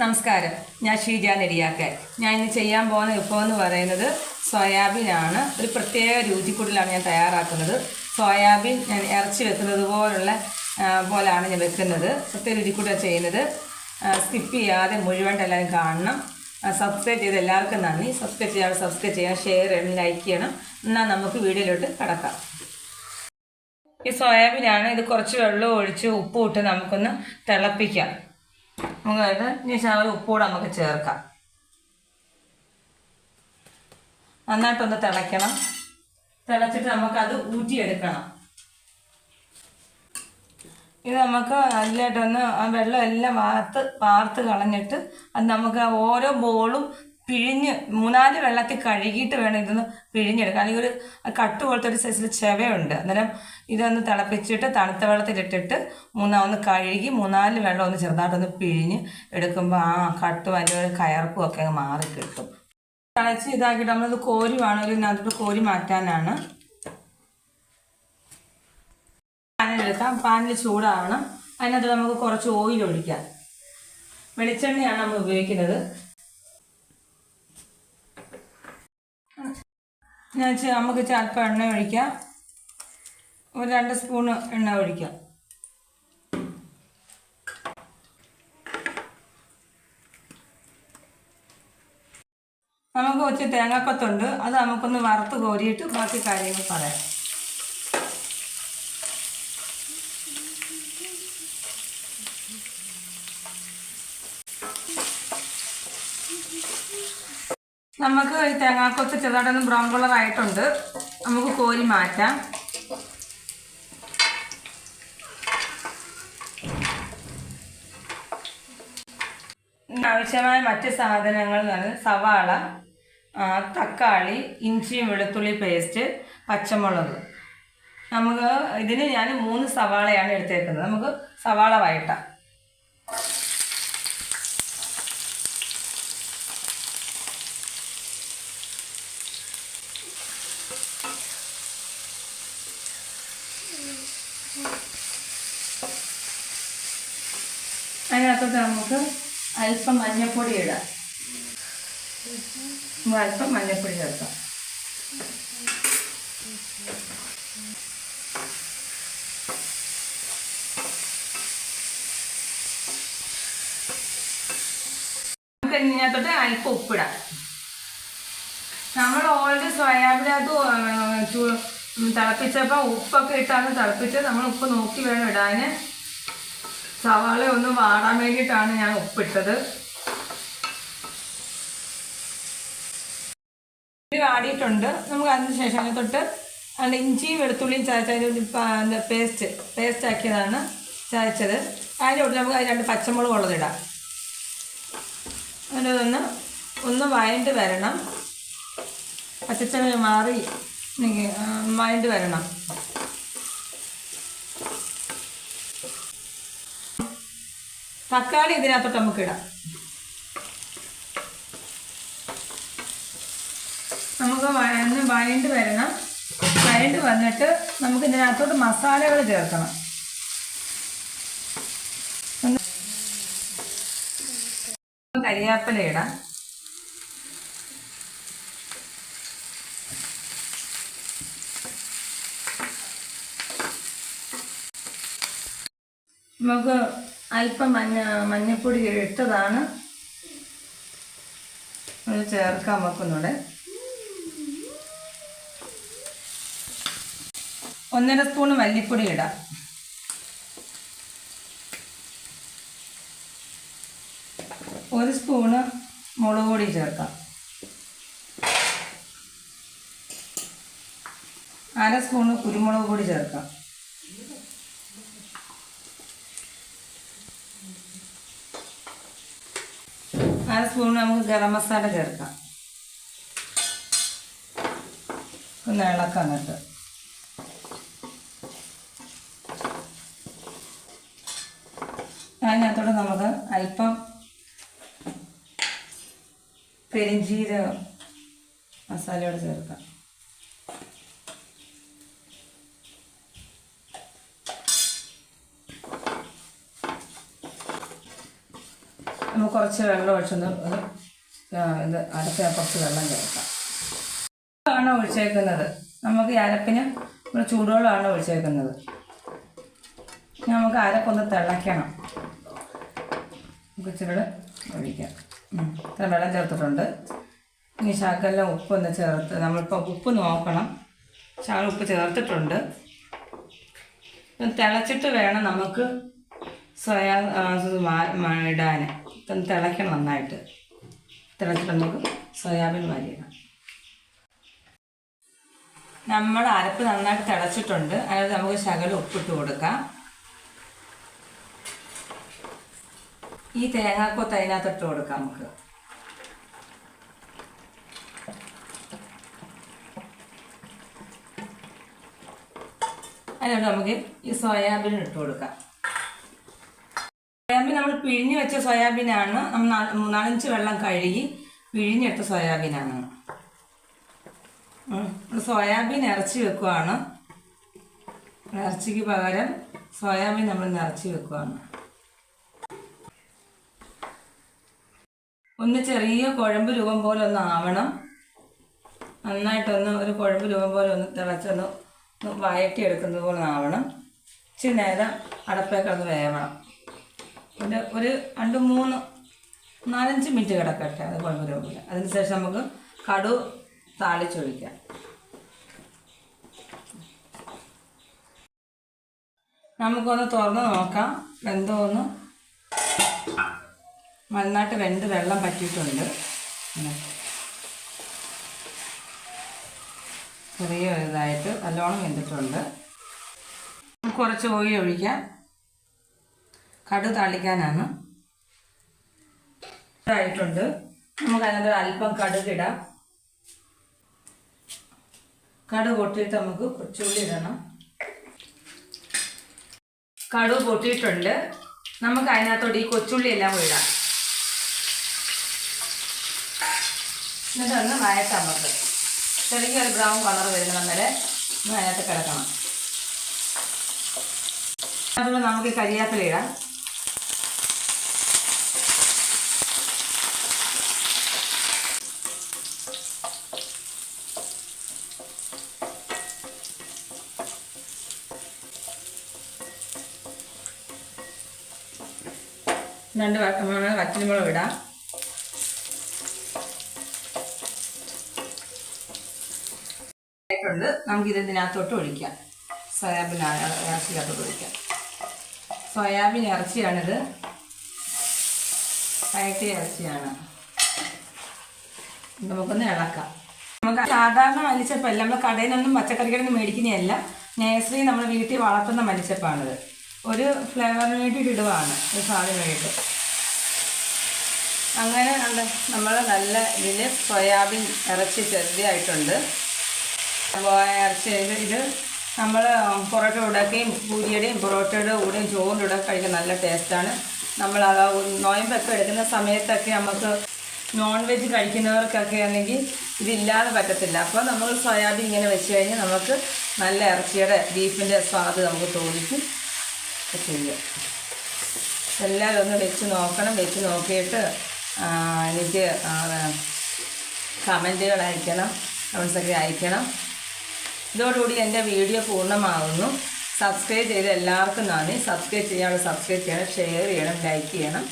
നമസ്കാരം. ഞാൻ ഷീജ നെടിയാക്കൽ. ഞാൻ ഇന്ന് ചെയ്യാൻ പോകുന്ന വിഭവം എന്ന് പറയുന്നത് സോയാബീനാണ്. ഒരു പ്രത്യേക രുചിക്കൂടിലാണ് ഞാൻ തയ്യാറാക്കുന്നത്. സോയാബീൻ ഞാൻ ഇറച്ചി വെക്കുന്നത് പോലുള്ള പോലാണ് ഞാൻ വെക്കുന്നത്. പ്രത്യേക രുചിക്കൂടിയാണ് ചെയ്യുന്നത്. സ്കിപ്പ് ചെയ്യാതെ മുഴുവൻ എല്ലാവരും കാണണം. സബ്സ്ക്രൈബ് ചെയ്ത് എല്ലാവർക്കും നന്ദി. സബ്സ്ക്രൈബ് ചെയ്യാതെ സബ്സ്ക്രൈബ് ചെയ്യണം ഷെയർ ചെയ്യണം. ലൈക്ക് ചെയ്യണം. എന്നാൽ നമുക്ക് വീഡിയോയിലോട്ട് കടക്കാം. ഈ സോയാബീനാണ്. ഇത് കുറച്ച് വെള്ളം ഒഴിച്ച് ഉപ്പ് ഇട്ട് നമുക്കൊന്ന് തിളപ്പിക്കാം. നമുക്ക് ഇനി ശകലം ഉപ്പൂടെ നമുക്ക് ചേർക്കാം. നന്നായിട്ടൊന്ന് തിളയ്ക്കണം. തിളച്ചിട്ട് നമുക്കത് ഊറ്റിയെടുക്കണം. ഇത് നമുക്ക് നല്ലതായിട്ടൊന്ന് ആ വെള്ളം എല്ലാം വാർത്ത് വാർത്ത് കളഞ്ഞിട്ട് അത് നമുക്ക് ഓരോ ബോളും പിഴിഞ്ഞ് മൂന്നാൽ വെള്ളത്തിൽ കഴുകിയിട്ട് വേണം ഇതൊന്ന് പിഴിഞ്ഞെടുക്കാൻ. അല്ലെങ്കിൽ ഒരു കട്ട് പോലത്തെ ഒരു സൈസിൽ ചെവയുണ്ട്. അന്നേരം ഇതൊന്ന് തിളപ്പിച്ചിട്ട് തണുത്ത വെള്ളത്തിലിട്ടിട്ട് മൂന്നാ ഒന്ന് കഴുകി മൂന്നാൽ വെള്ളം ഒന്ന് ചെറുതായിട്ടൊന്ന് പിഴിഞ്ഞ് എടുക്കുമ്പോൾ ആ കട്ടും അതിന്റെ ഒരു കയർപ്പും ഒക്കെ അങ്ങ് മാറി കിട്ടും. തിളച്ച് ഇതാക്കിയിട്ട് നമ്മളത് കോരി വേണമെങ്കിൽ ഇതിനകത്തോട്ട് കോരി മാറ്റാനാണ്. പാനിലെടുക്കാം പാനിൽ ചൂടാവണം. അതിനകത്ത് നമുക്ക് കുറച്ച് ഓയിൽ ഒഴിക്കാം. വെളിച്ചെണ്ണയാണ് നമ്മൾ ഉപയോഗിക്കുന്നത്. ഞാൻ നമുക്ക് ചെ- എണ്ണ ഒഴിക്കാം. ഒരു രണ്ട് സ്പൂണ് എണ്ണ ഒഴിക്കാം. നമുക്ക് കുറച്ച് തേങ്ങാക്കൊത്തുണ്ട്. അത് നമുക്കൊന്ന് വറുത്ത് കോരിയിട്ട് ബാക്കി കാര്യങ്ങൾ പറയാം. നമുക്ക് ഈ തേങ്ങാക്കൊത്ത് ചെറുതായിട്ടൊന്ന് ബ്രൗൺ കളർ ആയിട്ടുണ്ട്. നമുക്ക് കോരി മാറ്റാം. ആവശ്യമായ മറ്റ് സാധനങ്ങൾ എന്ന് പറയുന്നത് സവാള തക്കാളി ഇഞ്ചിയും വെളുത്തുള്ളി പേസ്റ്റ് പച്ചമുളക്. നമുക്ക് ഇതിന് ഞാൻ മൂന്ന് സവാളയാണ് എടുത്തേക്കുന്നത്. നമുക്ക് സവാള വഴട്ടാം അതിനകത്തോട്ട് നമുക്ക് അല്പം മഞ്ഞൾപ്പൊടി ഇടാം. അല്പം മഞ്ഞൾപ്പൊടി ചേർക്കാം. നമുക്ക് ഇതിനകത്തോട്ട് ഉപ്പിടാം. നമ്മൾ ഓൾറെഡി സോയാബീനകത്ത് തിളപ്പിച്ചപ്പോൾ ഉപ്പൊക്കെ ഇട്ടാണ് തിളപ്പിച്ചത്. നമ്മൾ ഉപ്പ് നോക്കി വേണം ഇടാൻ സവാള ഒന്ന് വാടാൻ വേണ്ടിയിട്ടാണ് ഞാൻ ഉപ്പിട്ടത്. വാടിയിട്ടുണ്ട്. നമുക്ക് അതിന് ശേഷം തൊട്ട് അതിന്റെ ഇഞ്ചിയും വെളുത്തുള്ളിയും ചതച്ചതിന്റെ പേസ്റ്റ് പേസ്റ്റ് ആക്കിയതാണ് ചതച്ചത്. അതിന്റെ കൂടെ നമുക്ക് രണ്ട് പച്ചമുളക് ഉള്ളതിടാം അതിന്റെ ഒന്ന് ഒന്ന് വയണ്ട് വരണം. പച്ചച്ചവ മാറി വയണ്ട് വരണം. തക്കാളി ഇതിനകത്തോട്ട് നമുക്ക് ഇടാം. നമുക്ക് ഒന്ന് വരണ്ട് വരണം. വരണ്ട് വന്നിട്ട് നമുക്ക് ഇതിനകത്തോട്ട് മസാലകൾ ചേർക്കണം. കരിയാപ്പില ഇടാം. നമുക്ക് അല്പം മഞ്ഞ മഞ്ഞപ്പൊടി ഇട്ടതാണ്. ചേർക്കാൻ വെക്കുന്നുണ്ട്. ഒന്നര സ്പൂൺ മല്ലിപ്പൊടി ഇടാം. ഒരു സ്പൂണ് മുളക് പൊടി ചേർക്കാം. അര സ്പൂണ് കുരുമുളക് പൊടി ചേർക്കാം. അര സ്പൂൺ നമുക്ക് ഗരം മസാല ചേർക്കാം. ഒന്ന് ഇളക്കാം എന്നിട്ട് അതിനകത്തോടെ നമുക്ക് അല്പം പെരിഞ്ചീരകം മസാലയോട് ചേർക്കാം. കുറച്ച് വെള്ളം ഒഴിച്ചൊന്ന് ഇത് അടച്ച കുറച്ച് വെള്ളം ചേർക്കാം. ആണ് ഒഴിച്ചേക്കുന്നത്. നമുക്ക് ഈ അരപ്പിന് ഒരു ചൂടുവെള്ളമാണ് ഒഴിച്ചേക്കുന്നത്. നമുക്ക് അരപ്പൊന്ന് തിളയ്ക്കണം. നമുക്ക് ഇച്ചിരി ഒഴിക്കാം. ഇത്ര വെള്ളം ചേർത്തിട്ടുണ്ട്. ഇനി ശകലം ഉപ്പൊന്ന് ചേർത്ത് നമ്മളിപ്പോൾ ഉപ്പ് നോക്കണം. ശകലം ഉപ്പ് ചേർത്തിട്ടുണ്ട്. തിളച്ചിട്ട് വേണം നമുക്ക് സോയാ ഇടാൻ ഇതൊന്ന് തിളയ്ക്കണം നന്നായിട്ട്. തിളച്ചിട്ട് നമുക്ക് സോയാബീൻ വാരിയിടാം നമ്മൾ അരപ്പ് നന്നായിട്ട് തിളച്ചിട്ടുണ്ട്. അതായത് നമുക്ക് ശകലം ഉപ്പിട്ട് കൊടുക്കാം. ഈ തേങ്ങാക്കൊത്ത് അതിനകത്ത് ഇട്ട് കൊടുക്കാം നമുക്ക്. അതിനോട് നമുക്ക് ഈ സോയാബീൻ ഇട്ട് കൊടുക്കാം. പിഴിഞ്ഞ് വെച്ച സോയാബീനാണ്. നമ്മൾ മൂന്നാലഞ്ച് വെള്ളം കഴുകി പിഴിഞ്ഞെടുത്ത സോയാബീനാണ്. സോയാബീൻ ഇറച്ചി വെക്കുവാണ്. ഇറച്ചിക്ക് പകരം സോയാബീൻ നമ്മൾ നിറച്ച് വെക്കുവാണ്. ഒന്ന് ചെറിയ കുഴമ്പ് രൂപം പോലെ ഒന്ന് ആവണം. നന്നായിട്ടൊന്ന് ഒരു കുഴമ്പ് രൂപം പോലെ ഒന്ന് തിളച്ചൊന്ന് വയറ്റി എടുക്കുന്നത് പോലെ ആവണം. ഇച്ചിരി നേരം അടപ്പേക്കൊന്ന് വേവണം. പിന്നെ ഒരു രണ്ട് മൂന്ന് നാലഞ്ച് മിനിറ്റ് കിടക്കട്ടെ അത് കുഴപ്പമില്ല. അതിന് അതിനുശേഷം നമുക്ക് കടു താളിച്ചൊഴിക്കാം. നമുക്കൊന്ന് തുറന്ന് നോക്കാം. വെന്തോന്ന്. നന്നായിട്ട് വെന്ത് വെള്ളം പറ്റിയിട്ടുണ്ട്. ചെറിയ ചെറിയ ഇതായിട്ട് നല്ലോണം വെന്തിട്ടുണ്ട്. കുറച്ച് ഓയിൽ ഒഴിക്കാം കടു താളിക്കാനാണ്. ആയിട്ടുണ്ട് നമുക്ക് അതിനകത്ത് അല്പം കടുകിടാം. കടു പൊട്ടിയിട്ട് നമുക്ക് കൊച്ചുള്ളി ഇടണം. കടു പൊട്ടിയിട്ടുണ്ട്. നമുക്ക് അതിനകത്തോട്ട് ഈ കൊച്ചുള്ളി എല്ലാം ഇടാം. എന്നിട്ടൊന്ന് ഒന്ന് നമുക്ക് ചെറിയ ഒരു ബ്രൗൺ കളർ വരുന്ന വരെ അതിനകത്ത് കിടക്കണം. അതുകൊണ്ട് നമുക്ക് കരിയാപ്പില ഇടാം. രണ്ട് വറ്റൽമുളക് ഇടാം. നമുക്ക് ഇതിനകത്തോട്ട് ഒഴിക്കാം. സോയാബീൻ ഇറച്ചിക്കകത്തോട്ട് ഒഴിക്കാം. സോയാബീൻ ഇറച്ചിയാണിത്. പയറ്റ ഇറച്ചിയാണ്. നമുക്കൊന്ന് ഇളക്കാം. നമുക്ക് സാധാരണ മലിച്ചപ്പല്ല നമ്മൾ കടയിൽ നിന്നും പച്ചക്കറികളിൽ നിന്ന് മേടിക്കുന്നതല്ല. നേഴ്സറി നമ്മൾ വീട്ടിൽ വളർത്തുന്ന മല്ലിച്ചപ്പാണിത്. ഒരു ഫ്ലേവറിന് വേണ്ടിയിട്ട് ഇടുവാണ് ഒരു സാധനം വേണ്ടിയിട്ട് അങ്ങനെ നമ്മൾ നല്ല ഇതിൽ സോയാബീൻ ഇറച്ചി ചെറുതായിട്ടുണ്ട്. ഇറച്ചി ഇത് നമ്മൾ പൊറോട്ട ഉടക്കുകയും പൂരിയുടെയും പൊറോട്ടയുടെ കൂടെയും ചോറിന്റെ കൂടെ കഴിക്കാൻ നല്ല ടേസ്റ്റാണ്. നമ്മൾ അത് നോയമ്പൊക്കെ എടുക്കുന്ന സമയത്തൊക്കെ നമുക്ക് നോൺ വെജ് കഴിക്കുന്നവർക്കൊക്കെ ആണെങ്കിൽ ഇതില്ലാതെ പറ്റത്തില്ല. അപ്പോൾ നമ്മൾ സോയാബീൻ ഇങ്ങനെ വെച്ച് കഴിഞ്ഞാൽ നമുക്ക് നല്ല ഇറച്ചിയുടെ ബീഫിന്റെ സ്വാദ് നമുക്ക് തോന്നിക്കും. ചെയ്യും എല്ലാം ഒന്ന് വെച്ച് നോക്കണം. വെച്ച് നോക്കിയിട്ട് എനിക്ക് കമന്റുകൾ അയക്കണം. കമൻസൊക്കെ അയക്കണം. ഇതോടുകൂടി എന്റെ വീഡിയോ പൂർണമാകുന്നു സബ്സ്ക്രൈബ് ചെയ്ത് എല്ലാവർക്കും നന്ദി. സബ്സ്ക്രൈബ് ചെയ്യാനുള്ള സബ്സ്ക്രൈബ് ചെയ്യണം. ഷെയർ ചെയ്യണം. ലൈക്ക് ചെയ്യണം.